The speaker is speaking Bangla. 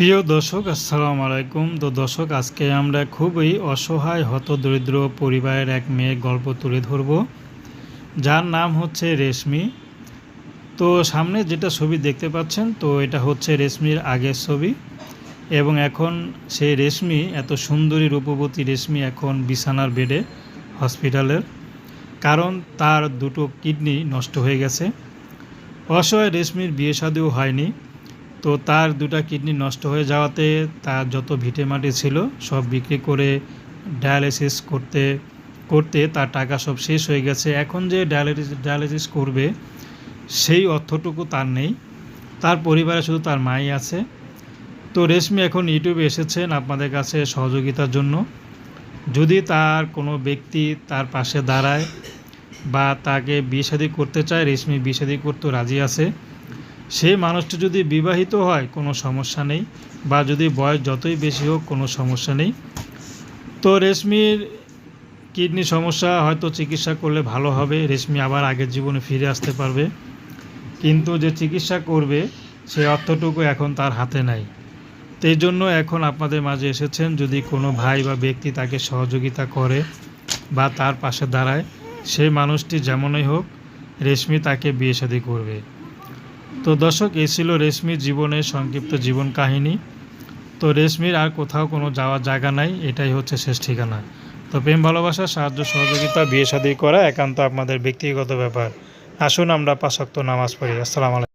প্রিয় দর্শক, আসসালামু আলাইকুম। তো দর্শক, আজকে আমরা খুবই অসহায়, হতদরিদ্র পরিবারের এক মেয়ে গল্প তুলে ধরব। যার নাম হচ্ছে রেশমি। তো সামনে যেটা ছবি দেখতে পাচ্ছেন, তো এটা হচ্ছে রেশমির আগের ছবি। এবং এখন সেই রেশমি, এত সুন্দরী রূপবতী রেশমি এখন বিছানার বেডে, হসপিটালের। কারণ তার দুটো কিডনি নষ্ট হয়ে গেছে। অসহায় রেশমির বিয়ে শাদিও হয়নি। তো তার দুটা কিডনি নষ্ট হয়ে যাওয়াতে তার যত ভিটেমাটি ছিল সব বিক্রি করে ডায়ালিসিস করতে করতে তার টাকা সব শেষ হয়ে গেছে। এখন যে ডায়ালিসিস ডায়ালিসিস করবে, সেই অর্থটুকু তার নেই। তার পরিবারে শুধু তার মাই আছে। তো রেশমি এখন ইউটিউবে এসেছেন আপনাদের কাছে সহযোগিতার জন্য। যদি তার কোনো ব্যক্তি তার পাশে দাঁড়ায় বা তাকে বিয়ে শাদী করতে চায়, রেশমি বিয়ে করতে রাজি আছে। সেই মানুষটি যদি বিবাহিত হয়, কোনো সমস্যা নেই। বা যদি বয়স যতই বেশি হোক, কোনো সমস্যা নেই। তো রেশমির কিডনি সমস্যা, হয়তো চিকিৎসা করলে ভালো হবে। রেশমি আবার আগের জীবনে ফিরে আসতে পারবে। কিন্তু যে চিকিৎসা করবে সেই অর্থটুকু এখন তার হাতে নাই। তো এই জন্য এখন আপনাদের মাঝে এসেছেন, যদি কোনো ভাই বা ব্যক্তি তাকে সহযোগিতা করে বা তার পাশে দাঁড়ায় সেই মানুষটি যেমনই হোক, রেশমি তাকে বিয়ে শাদী করবে। তো দর্শক, এই ছিল রেশমির জীবনের সংক্ষিপ্ত জীবন কাহিনী। তো রেশমির আর কোথাও কোনো যাওয়ার জায়গা নাই, এটাই হচ্ছে শেষ ঠিকানা। তো প্রেম, ভালোবাসা, সাহায্য, সহযোগিতা, বিয়ে, শাদী করা একান্ত আপনাদের ব্যক্তিগত ব্যাপার। আসুন আমরা পাশাক্ত নামাজ পড়ি। আসসালামু আলাইকুম।